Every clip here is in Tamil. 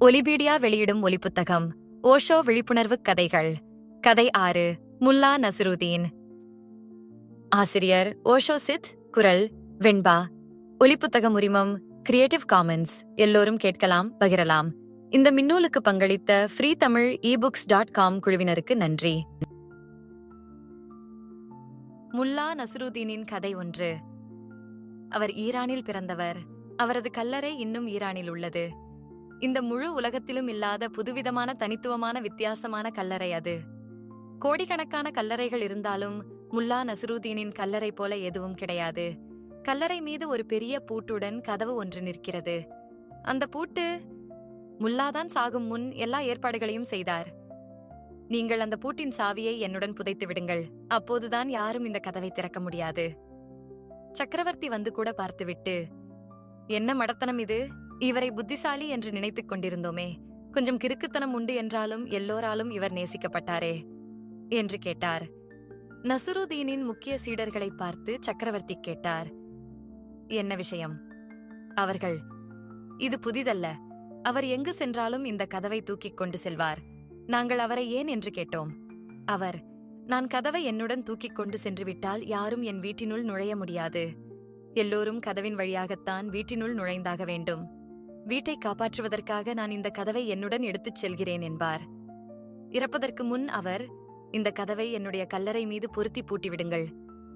ஒலிபீடியா வெளியிடும் ஒலிப்புத்தகம் ஓஷோ விழிப்புணர்வு கதைகள். கதை ஆறு முல்லா நசருதீன். ஆசிரியர் ஓஷோ சித் குரல் வெண்பா. ஒலிப்புத்தகம் உரிமம் கிரியேட்டிவ் காமன்ஸ் எல்லோரும் கேட்கலாம் பகிரலாம். இந்த மின்னூலுக்கு பங்களித்த free Tamil ebooks dot com குழுவினருக்கு நன்றி. முல்லா நசருதீனின் கதை ஒன்று. அவர் ஈரானில் பிறந்தவர். அவரது கல்லறை இன்னும் ஈரானில் உள்ளது. இந்த முழு உலகத்திலும் இல்லாத புதுவிதமான தனித்துவமான வித்தியாசமான கல்லறை அது. கோடிக்கணக்கான கல்லறைகள் இருந்தாலும் முல்லா நசருதீனின் கல்லறை போல எதுவும் கிடையாது. கல்லறை மீது ஒரு பெரிய பூட்டுடன் கதவு ஒன்று நிற்கிறது. அந்த பூட்டு முல்லாதான் சாகும் முன் எல்லா ஏற்பாடுகளையும் செய்தார். நீங்கள் அந்த பூட்டின் சாவியை என்னுடன் புதைத்து விடுங்கள். அப்போதுதான் யாரும் இந்த கதவை திறக்க முடியாது. சக்கரவர்த்தி வந்து கூட பார்த்துவிட்டு என்ன மடத்தனம் இது? இவரை புத்திசாலி என்று நினைத்துக் கொண்டிருந்தோமே. கொஞ்சம் கிறுக்குத்தனம் உண்டு என்றாலும் எல்லோராலும் இவர் நேசிக்கப்பட்டாரே என்று கேட்டார். நசுருதீனின் முக்கிய சீடர்களை பார்த்து சக்கரவர்த்தி கேட்டார். என்ன விஷயம்? அவர்கள் இது புதிதல்ல. அவர் எங்கு சென்றாலும் இந்த கதவை தூக்கிக் கொண்டு செல்வார். நாங்கள் அவரை ஏன் என்று கேட்டோம். அவர் நான் கதவை என்னுடன் தூக்கிக் கொண்டு சென்று விட்டால் யாரும் என் வீட்டினுள் நுழைய முடியாது. எல்லோரும் கதவின் வழியாகத்தான் வீட்டினுள் நுழைந்தாக வேண்டும். வீட்டை காப்பாற்றுவதற்காக நான் இந்த கதவை என்னுடன் எடுத்துச் செல்கிறேன் என்பார். இறப்பதற்கு முன் அவர் இந்த கதவை என்னுடைய கல்லறை மீது பொருத்தி பூட்டிவிடுங்கள்.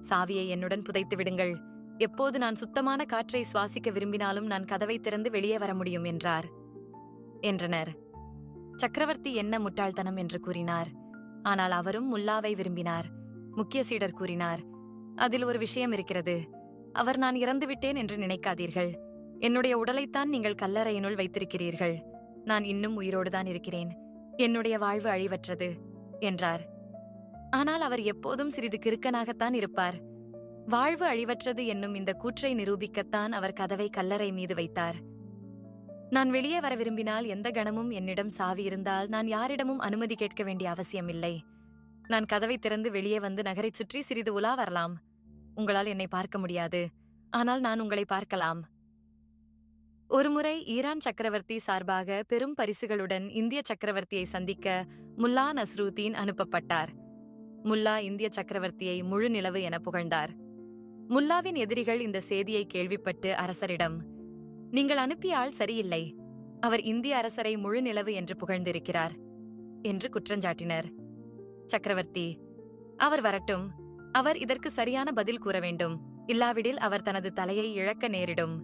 சாவியை என்னுடன் புதைத்து விடுங்கள். எப்போது நான் சுத்தமான காற்றை சுவாசிக்க விரும்பினாலும் நான் கதவை திறந்து வெளியே வர முடியும் என்றார். என்றனர். சக்கரவர்த்தி என்ன முட்டாள்தனம் என்று கூறினார். ஆனால் அவரும் முல்லாவை விரும்பினார். முக்கிய சீடர் கூறினார் அதில் ஒரு விஷயம் இருக்கிறது. அவர் நான் இறந்துவிட்டேன் என்று நினைக்காதீர்கள். என்னுடைய உடலைத்தான் நீங்கள் கல்லறையினுள் வைத்திருக்கிறீர்கள். நான் இன்னும் உயிரோடுதான் இருக்கிறேன். என்னுடைய வாழ்வு அழிவற்றது என்றார். ஆனால் அவர் எப்போதும் சிறிது கிறுக்கனாகத்தான் இருப்பார். வாழ்வு அழிவற்றது என்னும் இந்த கூற்றை நிரூபிக்கத்தான் அவர் கதவை கல்லறை மீது வைத்தார். நான் வெளியே வர விரும்பினால் எந்த கணமும் என்னிடம் சாவி இருந்தால் நான் யாரிடமும் அனுமதி கேட்க வேண்டிய அவசியமில்லை. நான் கதவை திறந்து வெளியே வந்து நகரைச் சுற்றி சிறிது உலா வரலாம். உங்களால் என்னை பார்க்க முடியாது. ஆனால் நான் உங்களை பார்க்கலாம். ஒருமுறை ஈரான் சக்கரவர்த்தி சார்பாக பெரும் பரிசுகளுடன் இந்திய சக்கரவர்த்தியை சந்திக்க முல்லா நஸ்ருதீன் அனுப்பப்பட்டார். முல்லா இந்திய சக்கரவர்த்தியை முழு நிலவு என புகழ்ந்தார். முல்லாவின் எதிரிகள் இந்த செய்தியை கேள்விப்பட்டு அரசரிடம் நீங்கள் அனுப்பிய ஆள் சரியில்லை. அவர் இந்திய அரசரை முழு நிலவு என்று புகழ்ந்திருக்கிறார் என்று குற்றஞ்சாட்டினர். சக்கரவர்த்தி அவர் வரட்டும். அவர் இதற்கு சரியான பதில் கூற வேண்டும். இல்லாவிடில் அவர் தனது தலையை இழக்க நேரிடும்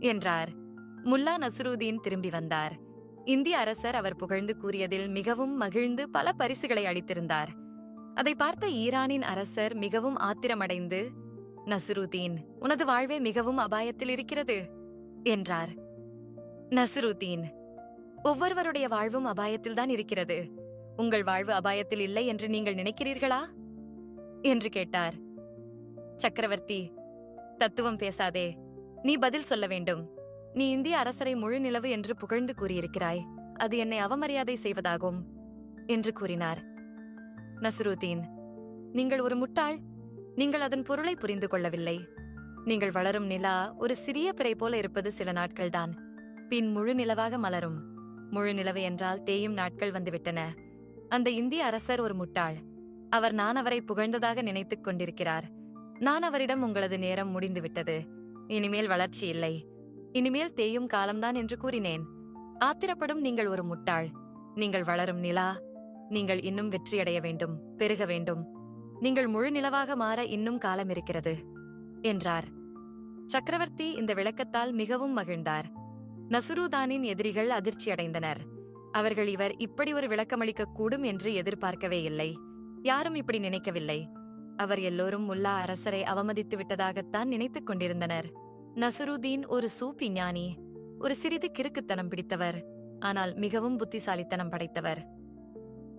என்றார். முல்லா நசுருதீன் திரும்பி வந்தார். இந்திய அரசர் அவர் புகழ்ந்து கூறியதில் மிகவும் மகிழ்ந்து பல பரிசுகளை அளித்திருந்தார். அதை பார்த்த ஈரானின் அரசர் மிகவும் ஆத்திரமடைந்து நசுருதீன் உனது வாழ்வே மிகவும் அபாயத்தில் இருக்கிறது என்றார். நசுருதீன் ஒவ்வொருவருடைய வாழ்வும் அபாயத்தில்தான் இருக்கிறது. உங்கள் வாழ்வு அபாயத்தில் இல்லை என்று நீங்கள் நினைக்கிறீர்களா? என்று கேட்டார். சக்கரவர்த்தி தத்துவம் பேசாதே. நீ பதில் சொல்ல வேண்டும். நீ இந்திய அரசரை முழு நிலவு என்று புகழ்ந்து கூறியிருக்கிறாய். அது என்னை அவமரியாதை செய்வதாகும் என்று கூறினார். நசுருதீன் நீங்கள் ஒரு முட்டாள். நீங்கள் அதன் பொருளை புரிந்து கொள்ளவில்லை. நீங்கள் வளரும் நிலா ஒரு சிறிய பிறை போல இருப்பது சில நாட்கள்தான். பின் முழு நிலவாக மலரும். முழு நிலவு என்றால் தேயும் நாட்கள் வந்துவிட்டன. அந்த இந்திய அரசர் ஒரு முட்டாள். அவர் நான் அவரை புகழ்ந்ததாக நினைத்துக் கொண்டிருக்கிறார். நான் அவரிடம் உங்களது நேரம் முடிந்துவிட்டது. இனிமேல் வளர்ச்சி இல்லை. இனிமேல் தேயும் காலம்தான் என்று கூறினேன். ஆத்திரப்படும் நீங்கள் ஒரு முட்டாள். நீங்கள் வளரும் நிலா. நீங்கள் இன்னும் வெற்றியடைய வேண்டும் பெருக வேண்டும். நீங்கள் முழு நிலவாக மாற இன்னும் காலம் இருக்கிறது என்றார். சக்கரவர்த்தி இந்த விளக்கத்தால் மிகவும் மகிழ்ந்தார். நசுருதானின் எதிரிகள் அதிர்ச்சியடைந்தனர் அவர்கள் இவர் இப்படி ஒரு விளக்கமளிக்க கூடும் என்று எதிர்பார்க்கவே இல்லை. யாரும் இப்படி நினைக்கவில்லை. அவர் எல்லோரும் முல்லா அரசரை அவமதித்து விட்டதாகத்தான் நினைத்துக் கொண்டிருந்தனர். நசுருதீன் ஒரு சூப்பி ஞானி ஒரு சிறிது கிறுக்குத்தனம் பிடித்தவர் ஆனால் மிகவும் புத்திசாலித்தனம் படைத்தவர்.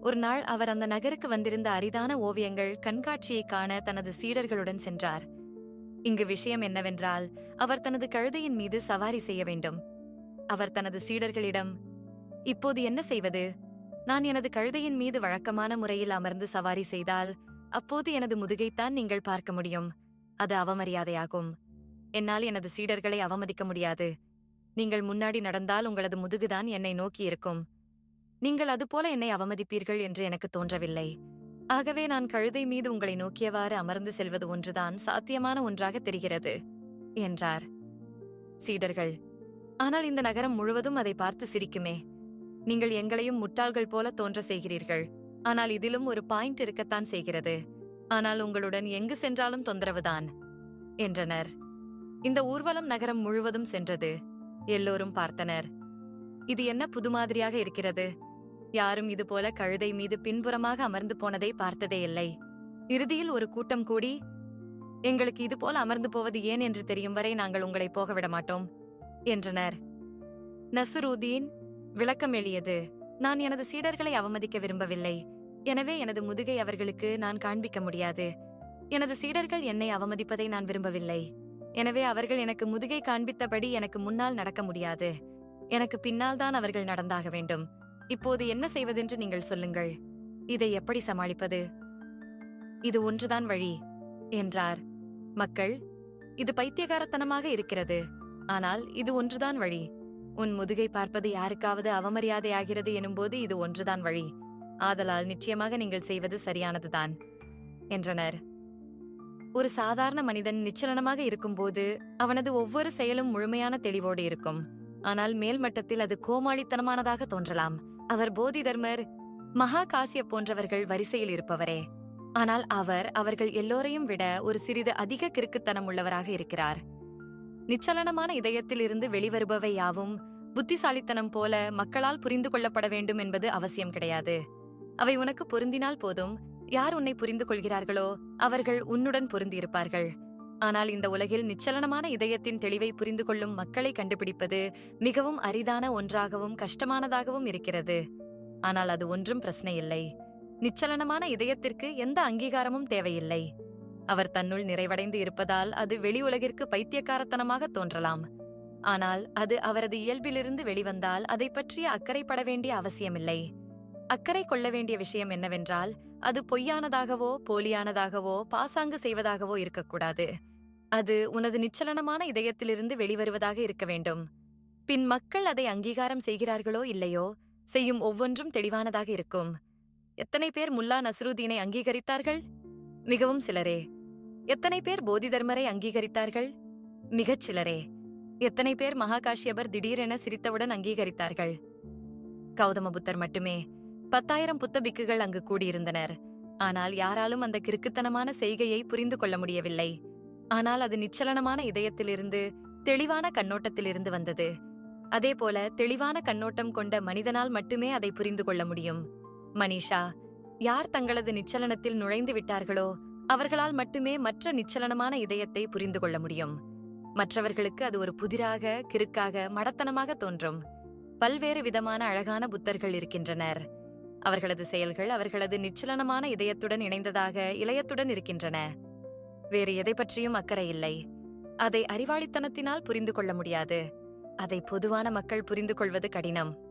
ஒரு நாள் அவர் அந்த நகருக்கு வந்திருந்த அரிதான ஓவியங்கள் கண்காட்சியை காண தனது சீடர்களுடன் சென்றார். இங்கு விஷயம் என்னவென்றால் அவர் தனது கழுதையின் மீது சவாரி செய்ய வேண்டும். அவர் தனது சீடர்களிடம் இப்போது என்ன செய்வது? நான் எனது கழுதையின் மீது வழக்கமான முறையில் அமர்ந்து சவாரி செய்தால் அப்போது எனது முதுகைத்தான் நீங்கள் பார்க்க முடியும். அது அவமரியாதையாகும். என்னால் எனது சீடர்களை அவமதிக்க முடியாது. நீங்கள் முன்னாடி நடந்தால் உங்களது முதுகுதான் என்னை நோக்கி இருக்கும். நீங்கள் அதுபோல என்னை அவமதிப்பீர்கள் என்று எனக்கு தோன்றவில்லை. ஆகவே நான் கழுதை மீது உங்களை நோக்கியவாறு அமர்ந்து செல்வது ஒன்றுதான் சாத்தியமான ஒன்றாக தெரிகிறது என்றார். சீடர்கள் ஆனால் இந்த நகரம் முழுவதும் அதை பார்த்து சிரிக்குமே. நீங்கள் எங்களையும் முட்டாள்கள் போல தோன்ற செய்கிறீர்கள். ஆனால் இதிலும் ஒரு பாயிண்ட் இருக்கத்தான் செய்கிறது. ஆனால் உங்களுடன் எங்கு சென்றாலும் தொந்தரவுதான் என்றனர். இந்த ஊர்வலம் நகரம் முழுவதும் சென்றது. எல்லோரும் பார்த்தனர். இது என்ன புது மாதிரியாக இருக்கிறது? யாரும் இதுபோல கழுதை மீது பின்புறமாக அமர்ந்து போனதை பார்த்ததே இல்லை. இறுதியில் ஒரு கூட்டம் கூடி எங்களுக்கு இதுபோல அமர்ந்து போவது ஏன் என்று தெரியும் வரை நாங்கள் உங்களை போக விட மாட்டோம் என்றனர். நசுருதீன் விளக்கம் எளியது நான் எனது சீடர்களை அவமதிக்க விரும்பவில்லை. எனவே எனது முதுகை அவர்களுக்கு நான் காண்பிக்க முடியாது. எனது சீடர்கள் என்னை அவமதிப்பதை நான் விரும்பவில்லை. எனவே அவர்கள் எனக்கு முதுகை காண்பித்தபடி எனக்கு முன்னால் நடக்க முடியாது. எனக்கு பின்னால் தான் அவர்கள் நடந்தாக வேண்டும். இப்போது என்ன செய்வதென்று நீங்கள் சொல்லுங்கள். இதை எப்படி சமாளிப்பது? இது ஒன்றுதான் வழி என்றார். மக்கள் இது பைத்தியகாரத்தனமாக இருக்கிறது. ஆனால் இது ஒன்றுதான் வழி. உன் முதுகை பார்ப்பது யாருக்காவது அவமரியாதையாகிறது எனும்போது இது ஒன்றுதான் வழி. ஆதலால் நிச்சயமாக நீங்கள் செய்வது சரியானதுதான் என்றனர். ஒரு சாதாரண மனிதன் நிச்சலனமாக இருக்கும்போது அவனது ஒவ்வொரு செயலும் முழுமையான தெளிவோடு இருக்கும். ஆனால் மேல்மட்டத்தில் அது கோமாளித்தனமானதாக தோன்றலாம். அவர் போதி தர்மர் மகா காசிய போன்றவர்கள் வரிசையில் இருப்பவரே. ஆனால் அவர் அவர்கள் எல்லோரையும் விட ஒரு சிறிது அதிக கிறுக்குத்தனம் உள்ளவராக இருக்கிறார். நிச்சலனமான இதயத்தில் இருந்து வெளிவருபவை யாவும் புத்திசாலித்தனம் போல மக்களால் புரிந்து கொள்ளப்பட வேண்டும் என்பது அவசியம் கிடையாது. அவை உனக்கு பொருந்தினால் போதும் யார் உன்னை புரிந்து கொள்கிறார்களோ அவர்கள் உன்னுடன் பொருந்தியிருப்பார்கள். ஆனால் இந்த உலகில் நிச்சலனமான இதயத்தின் தெளிவை புரிந்து கொள்ளும் மக்களை கண்டுபிடிப்பது மிகவும் அரிதான ஒன்றாகவும் கஷ்டமானதாகவும் இருக்கிறது. ஆனால் அது ஒன்றும் பிரச்சனை இல்லை நிச்சலனமான இதயத்திற்கு எந்த அங்கீகாரமும் தேவையில்லை. அவர் தன்னுள் நிறைவடைந்து இருப்பதால் அது வெளி உலகிற்கு பைத்தியக்காரத்தனமாக தோன்றலாம். ஆனால் அது அவரது இயல்பிலிருந்து வெளிவந்தால் அதை பற்றிய அக்கறைப்பட வேண்டிய அவசியமில்லை. அக்கறை கொள்ள வேண்டிய விஷயம் என்னவென்றால் அது பொய்யானதாகவோ போலியானதாகவோ பாசாங்கு செய்வதாகவோ இருக்கக்கூடாது. அது உனது நிச்சலனமான இதயத்திலிருந்து வெளிவருவதாக இருக்க வேண்டும். பின் மக்கள் அதை அங்கீகாரம் செய்கிறார்களோ இல்லையோ செய்யும் ஒவ்வொன்றும் தெளிவானதாக இருக்கும். எத்தனை பேர் முல்லா நஸ்ருதீனை அங்கீகரித்தார்கள்? மிகவும் சிலரே. எத்தனை பேர் போதி தர்மரை அங்கீகரித்தார்கள்? மிகச் சிலரே. எத்தனை பேர் மகாகாஷ்யபர் திடீரென சிரித்தவுடன் அங்கீகரித்தார்கள்? கௌதம புத்தர் மட்டுமே. பத்தாயிரம் புத்த பிக்குகள் அங்கு கூடியிருந்தனர். ஆனால் யாராலும் அந்த கிறுக்குத்தனமான செய்கையை புரிந்து கொள்ள முடியவில்லை. ஆனால் அது நிச்சலனமான இதயத்திலிருந்து தெளிவான கண்ணோட்டத்திலிருந்து வந்தது. அதேபோல தெளிவான கண்ணோட்டம் கொண்ட மனிதனால் மட்டுமே அதை புரிந்து கொள்ள முடியும். மனிஷா யார் தங்களது நிச்சலனத்தில் நுழைந்து விட்டார்களோ அவர்களால் மட்டுமே மற்ற நிச்சலனமான இதயத்தை புரிந்து கொள்ள முடியும். மற்றவர்களுக்கு அது ஒரு புதிராக கிறுக்காக மடத்தனமாக தோன்றும். பல்வேறு விதமான அழகான புத்தர்கள் இருக்கின்றனர். அவர்களது செயல்கள் அவர்களது நிச்சலனமான இதயத்துடன் இணைந்ததாக இளையத்துடன் இருக்கின்றன. வேறு எதை பற்றியும் அக்கறை இல்லை. அதை அறிவாளித்தனத்தினால் புரிந்து கொள்ள முடியாது. அதை பொதுவான மக்கள் புரிந்து கொள்வது கடினம்.